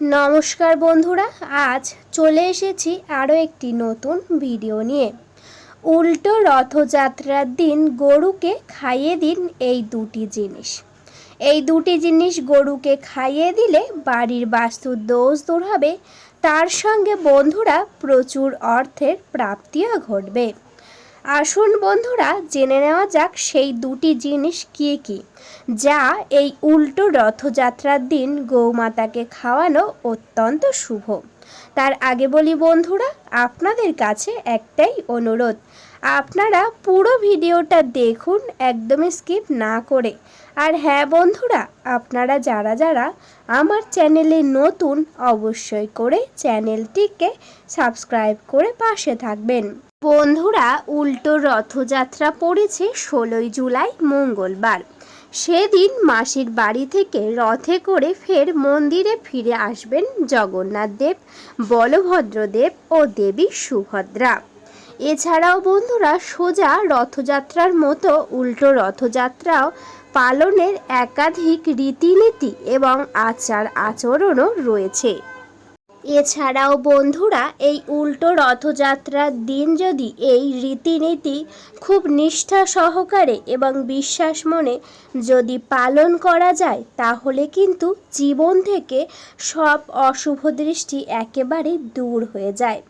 নমস্কার বন্ধুরা, আজ চলে এসেছি আরও একটি নতুন ভিডিও নিয়ে। উল্টো রথযাত্রার দিন গরুকে খাইয়ে দিন এই দুটি জিনিস। এই দুটি জিনিস গরুকে খাইয়ে দিলে বাড়ির বাস্তু দোষ দূর হবে। তার সঙ্গে বন্ধুরা প্রচুর অর্থের প্রাপ্তিও ঘটবে। আসুন বন্ধুরা, জেনে নেওয়া যাক সেই দুটি জিনিস কী কী, যা এই উল্টো রথযাত্রার দিন গৌমাতাকে খাওয়ানো অত্যন্ত শুভ। তার আগে বলি বন্ধুরা, আপনাদের কাছে একটাই অনুরোধ, আপনারা পুরো ভিডিওটা দেখুন, একদমই স্কিপ না করে। আর হ্যাঁ বন্ধুরা, আপনারা যারা যারা আমার চ্যানেলে নতুন, অবশ্যই করে চ্যানেলটিকে সাবস্ক্রাইব করে পাশে থাকবেন। বন্ধুরা, উল্টো রথযাত্রা পড়েছে ষোলোই জুলাই, মঙ্গলবার। সেদিন মাসির বাড়ি থেকে রথে করে ফের মন্দিরে ফিরে আসবেন জগন্নাথ দেব, বলভদ্রদেব ও দেবী সুভদ্রা। এছাড়াও বন্ধুরা, সোজা রথযাত্রার মতো উল্টো রথযাত্রাও পালনের একাধিক রীতিনীতি এবং আচার আচরণও রয়েছে। এছাড়াও বন্ধুরা, এই উল্টো রথযাত্রার দিন যদি এই রীতিনীতি খুব নিষ্ঠা সহকারে এবং বিশ্বাস মনে যদি পালন করা যায়, তাহলে কিন্তু জীবন থেকে সব অশুভ দৃষ্টি একেবারে দূর হয়ে যায়।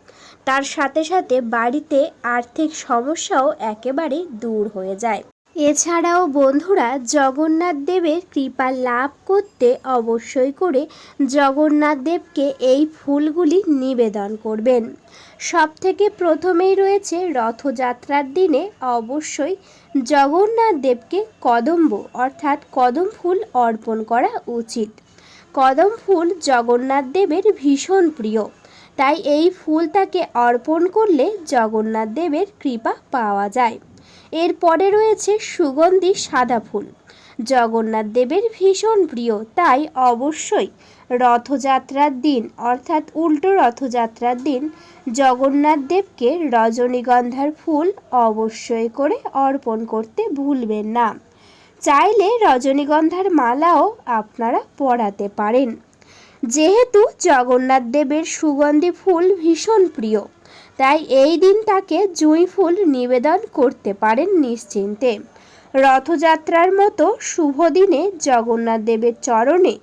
তার সাথে সাথে বাড়িতে আর্থিক সমস্যাও একেবারে দূর হয়ে যায়। এছাড়াও বন্ধুরা জগন্নাথ দেবের কৃপা লাভ করতে অবশ্যই করে জগন্নাথ দেবকে এই ফুলগুলি নিবেদন করবেন। সব থেকে প্রথমেই রয়েছে রথযাত্রার দিনে অবশ্যই জগন্নাথ দেবকে কদম্ব অর্থাৎ কদম ফুল অর্পণ করা উচিত। কদম ফুল জগন্নাথ দেবের ভীষণ প্রিয়। তাই এই ফুল তাকে অর্পণ করলে জগন্নাথ দেবের কৃপা পাওয়া যায়। এরপরে রয়েছে সুগন্ধি সাদা ফুল। জগন্নাথ দেবের ভীষণ প্রিয়, তাই অবশ্যই রথযাত্রার দিন, অর্থাৎ উল্টো রথযাত্রার দিন, জগন্নাথ দেবকে রজনীগন্ধার ফুল অবশ্যই করে অর্পণ করতে ভুলবেন না। চাইলে রজনীগন্ধার মালাও আপনারা পরাতে পারেন। যেহেতু জগন্নাথ দেবের সুগন্ধি ফুল ভীষণ প্রিয় তাই এই দিন তাকে জুঁই ফুল নিবেদন করতে পারেন নিশ্চিন্তে। রথযাত্রার মতো শুভ দিনে জগন্নাথ দেবের চরণে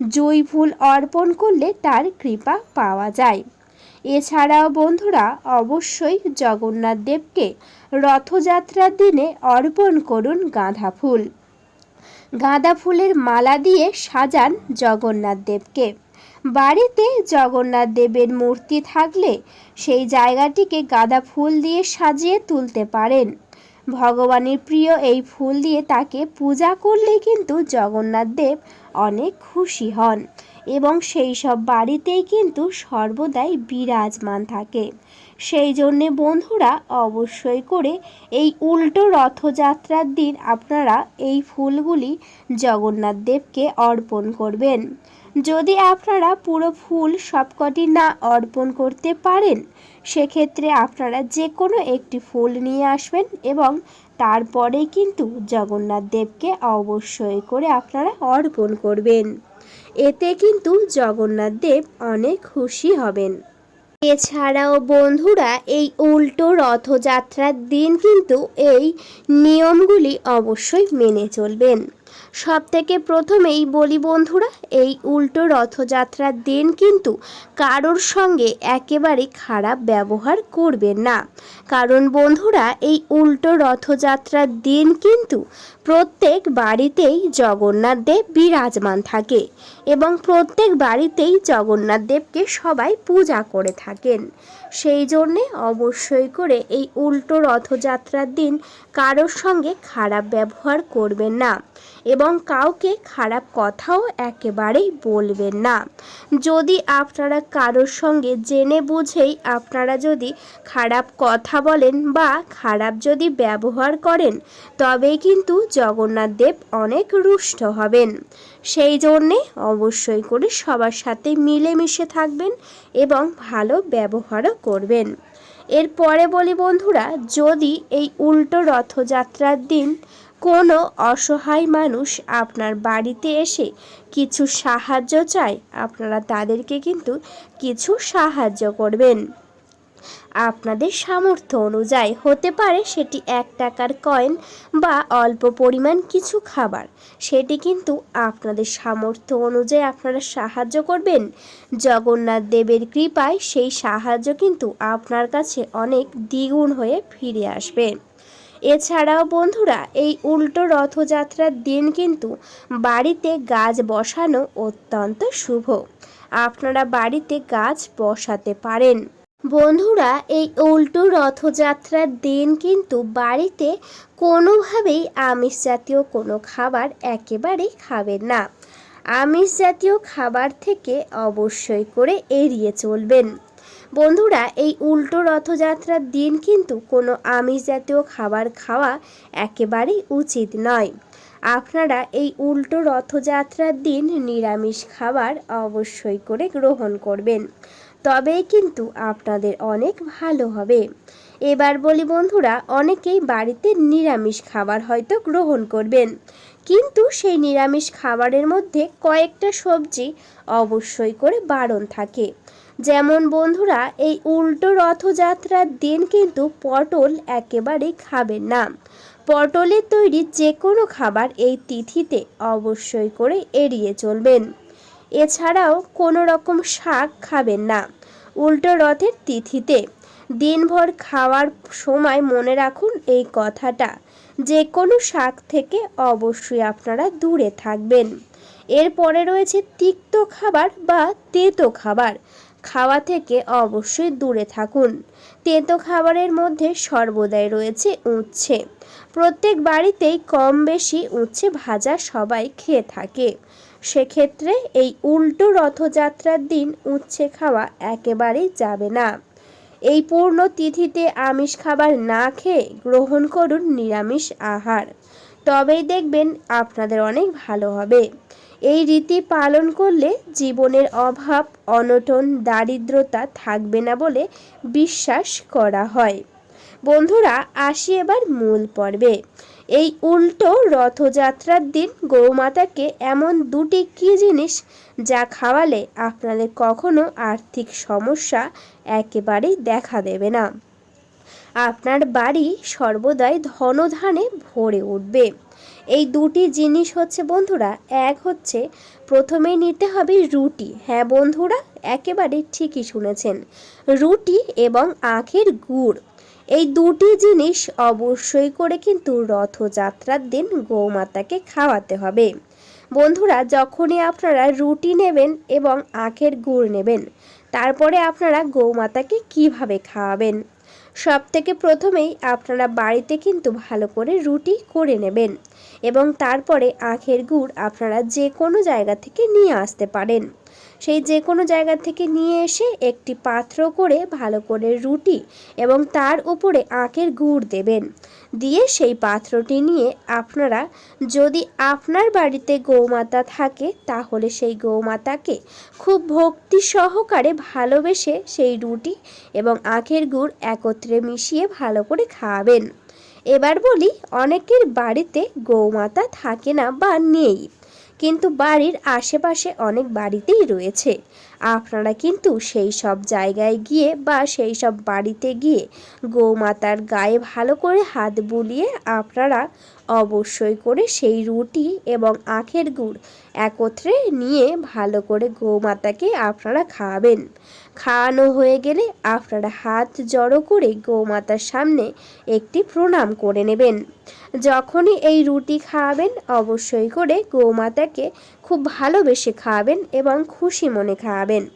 জুঁই ফুল অর্পণ করলে তার কৃপা পাওয়া যায়। এছাড়াও বন্ধুরা, অবশ্যই জগন্নাথ দেবকে রথযাত্রার দিনে অর্পণ করুন গাঁদা ফুল। গাঁদা ফুলের মালা দিয়ে সাজান জগন্নাথ দেবকে। বাড়িতে জগন্নাথ দেবের মূর্তি থাকলে সেই জায়গাটিকে গাঁদা ফুল দিয়ে সাজিয়ে তুলতে পারেন। ভগবানের প্রিয় এই ফুল দিয়ে তাকে পূজা করলে কিন্তু জগন্নাথ দেব অনেক খুশি হন এবং সেই সব বাড়িতেই কিন্তু সর্বদাই বিরাজমান থাকে। সেই জন্যে বন্ধুরা, অবশ্যই করে এই উল্টো রথযাত্রার দিন আপনারা এই ফুলগুলি জগন্নাথ দেবকে অর্পণ করবেন। যদি আপনারা পুরো ফুল সবকটি না অর্পণ করতে পারেন, সেক্ষেত্রে আপনারা যে কোনো একটি ফুল নিয়ে আসবেন এবং তারপরে কিন্তু জগন্নাথ দেবকে অবশ্যই করে আপনারা অর্পণ করবেন। এতে কিন্তু জগন্নাথ দেব অনেক খুশি হবেন। এছাড়াও বন্ধুরা, এই উল্টো রথযাত্রার দিন কিন্তু এই নিয়মগুলি অবশ্যই মেনে চলবেন। সব থেকে প্রথমেই বলি বন্ধুরা, এই উল্টো রথযাত্রার দিন কিন্তু কারোর সঙ্গে একেবারে খারাপ ব্যবহার করবেন না। কারণ বন্ধুরা, এই উল্টো রথযাত্রার দিন কিন্তু প্রত্যেক বাড়িতেই জগন্নাথ দেব বিরাজমান থাকে এবং প্রত্যেক বাড়িতেই জগন্নাথ দেবকে সবাই পূজা করে থাকেন। সেই জন্যে অবশ্যই করে এই উল্টো রথযাত্রার দিন কারোর সঙ্গে খারাপ ব্যবহার করবেন না। এবং কাউকে খারাপ কথাও একেবারেই বলবেন না। যদি আপনারা কারোর সঙ্গে জেনে বুঝেই আপনারা যদি খারাপ কথা বলেন বা খারাপ যদি ব্যবহার করেন, তবেই কিন্তু জগন্নাথ দেব অনেক রুষ্ট হবেন। সেই জন্যে অবশ্যই করে সবার সাথে মিলেমিশে থাকবেন এবং ভালো ব্যবহারও করবেন। এরপরে বলি বন্ধুরা, যদি এই উল্টো রথযাত্রার দিন কোনো অসহায় মানুষ আপনার বাড়িতে এসে কিছু সাহায্য চায়, আপনারা তাদেরকে কিন্তু কিছু সাহায্য করবেন। আপনাদের সামর্থ্য অনুযায়ী হতে পারে সেটি এক টাকার কয়েন বা অল্প পরিমাণ কিছু খাবার। সেটি কিন্তু আপনাদের সামর্থ্য অনুযায়ী আপনারা সাহায্য করবেন। জগন্নাথ দেবের কৃপায় সেই সাহায্য কিন্তু আপনার কাছে অনেক দ্বিগুণ হয়ে ফিরে আসবে। এছাড়াও বন্ধুরা, এই উল্টো রথযাত্রার দিন কিন্তু বাড়িতে গাছ বসানো অত্যন্ত শুভ। আপনারা বাড়িতে গাছ বসাতে পারেন। বন্ধুরা, এই উল্টো রথযাত্রার দিন কিন্তু বাড়িতে কোনোভাবেই আমিষ জাতীয় কোনো খাবার একেবারেই খাবেন না। আমিষ জাতীয় খাবার থেকে অবশ্যই করে এড়িয়ে চলবেন। বন্ধুরা, এই উল্টো রথযাত্রার দিন কিন্তু কোনো আমিষ জাতীয় খাবার খাওয়া একেবারেই উচিত নয়। আপনারা এই উল্টো রথযাত্রার দিন নিরামিষ খাবার অবশ্যই করে গ্রহণ করবেন। তবেই কিন্তু আপনাদের অনেক ভালো হবে। এবার বলি বন্ধুরা, অনেকেই বাড়িতে নিরামিষ খাবার হয়তো গ্রহণ করবেন। কিন্তু সেই নিরামিষ খাবারের মধ্যে কয়েকটা সবজি অবশ্যই করে বারণ থাকে। যেমন বন্ধুরা, এই উল্টো রথযাত্রার দিন কিন্তু পটল একেবারেই খাবেন না। পটলের তৈরি যে কোনো খাবার এই তিথিতে অবশ্যই করে এড়িয়ে চলবেন। এছাড়াও কোনো রকম শাক খাবেন না উল্টো রথের তিথিতে। দিনভর খাওয়ার সময় মনে রাখুন এই কথাটা যে কোনো শাক থেকে অবশ্যই আপনারা দূরে থাকবেন। এরপরে রয়েছে তিক্ত খাবার বা তেতো খাবার। খাওয়া থেকে অবশ্যই দূরে থাকুন। তেঁতো খাবারের মধ্যে সর্বদাই রয়েছে উচ্ছে। প্রত্যেক বাড়িতেই কম বেশি উচ্ছে ভাজা সবাই খেয়ে থাকে। সেক্ষেত্রে এই উল্টো রথযাত্রার দিন উচ্ছে খাওয়া একেবারেই যাবে না। এই পূর্ণ তিথিতে আমিষ খাবার না খেয়ে গ্রহণ করুন নিরামিষ আহার। তবেই দেখবেন আপনাদের অনেক ভালো হবে। এই রীতি পালন করলে জীবনের অভাব, অনটন, দারিদ্রতা থাকবে না বলে বিশ্বাস করা হয়। বন্ধুরা, আসি এবার মূল পর্বে। এই উল্টো রথযাত্রার দিন গৌমাতাকে এমন দুটি কী জিনিস যা খাওয়ালে আপনাদের কখনো আর্থিক সমস্যা একেবারেই দেখা দেবে না। আপনার বাড়ি সর্বদাই ধনধানে ভরে উঠবে। এই দুটি জিনিস হচ্ছে বন্ধুরা, এক হচ্ছে প্রথমেই নিতে হবে রুটি। হ্যাঁ বন্ধুরা, একেবারে ঠিকই শুনেছেন। রুটি এবং আখের গুড়। এই দুটি জিনিস অবশ্যই করে কিন্তু রথযাত্রার দিন গৌমাতাকে খাওয়াতে হবে। বন্ধুরা, যখনই আপনারা রুটি নেবেন এবং আখের গুড় নেবেন, তারপরে আপনারা গৌমাতাকে কীভাবে খাওয়াবেন? সব থেকে প্রথমেই আপনারা বাড়িতে কিন্তু ভালো করে রুটি করে নেবেন এবং তারপরে আখের গুড় আপনারা যে কোনো জায়গা থেকে নিয়ে আসতে পারেন। সেই যে কোনো জায়গা থেকে নিয়ে এসে একটি পাত্র করে ভালো করে রুটি এবং তার উপরে আখের গুড় দেবেন। দিয়ে সেই পাত্রটি নিয়ে আপনারা যদি আপনার বাড়িতে গৌমাতা থাকে, তাহলে সেই গৌমাতাকে খুব ভক্তি সহকারে ভালোবেসে সেই রুটি এবং আখের গুড় একত্রে মিশিয়ে ভালো করে খাওয়াবেন এবার বলি, অনেকের বাড়িতে গৌমাতা থাকে না বা নেই। কিন্তু বাড়ির আশেপাশে অনেক বাড়িতেই রয়েছে। আপনারা কিন্তু সেই সব জায়গায় গিয়ে বা সেই সব বাড়িতে গিয়ে গোমাতার গায়ে ভালো করে হাত বুলিয়ে আপনারা অবশ্যই করে সেই রুটি এবং আখের গুড় একত্রে নিয়ে ভালো করে গৌমাতাকে আপনারা খাওয়াবেন। খাওয়ানো হয়ে গেলে আপনারা হাত জড়ো করে গৌমাতার সামনে একটি প্রণাম করে নেবেন। যখনই এই রুটি খাওয়াবেন, অবশ্যই করে গৌমাতাকে খুব ভালোবেসে খাওয়াবেন এবং খুশি মনে খাওয়াবেন।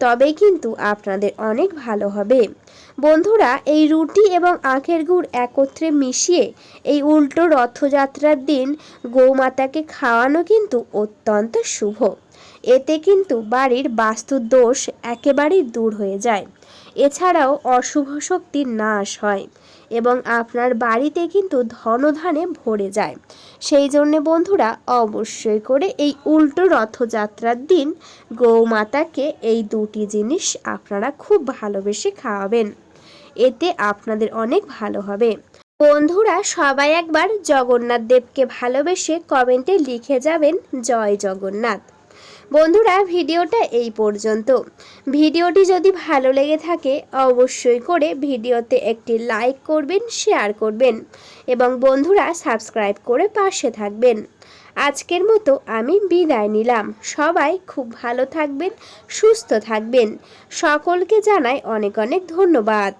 তবেই কিন্তু আপনাদের অনেক ভালো হবে। বন্ধুরা, এই রুটি এবং আখের গুড় একত্রে মিশিয়ে এই উল্টো রথযাত্রার দিন গৌমাতাকে খাওয়ানো কিন্তু অত্যন্ত শুভ। এতে কিন্তু বাড়ির বাস্তু দোষ একেবারেই দূর হয়ে যায়। এছাড়াও অশুভ শক্তির নাশ হয় এবং আপনার বাড়িতে কিন্তু ধনধানে ভরে যায়। সেই জন্যে বন্ধুরা, অবশ্যই করে এই উল্টো রথযাত্রার দিন গৌমাতাকে এই দুটি জিনিস আপনারা খুব ভালোবেসে খাওয়াবেন। এতে আপনাদের অনেক ভালো হবে। বন্ধুরা, সবাই একবার জগন্নাথ দেবকে ভালোবেসে কমেন্টে লিখে যাবেন, জয় জগন্নাথ। বন্ধুরা, ভিডিওটা এই পর্যন্ত। ভিডিওটি যদি ভালো লেগে থাকে, অবশ্যই করে ভিডিওতে একটি লাইক করবেন, শেয়ার করবেন এবং বন্ধুরা, সাবস্ক্রাইব করে পাশে থাকবেন। আজকের মতো আমি বিদায় নিলাম। সবাই খুব ভালো থাকবেন, সুস্থ থাকবেন। সকলকে জানাই অনেক অনেক ধন্যবাদ।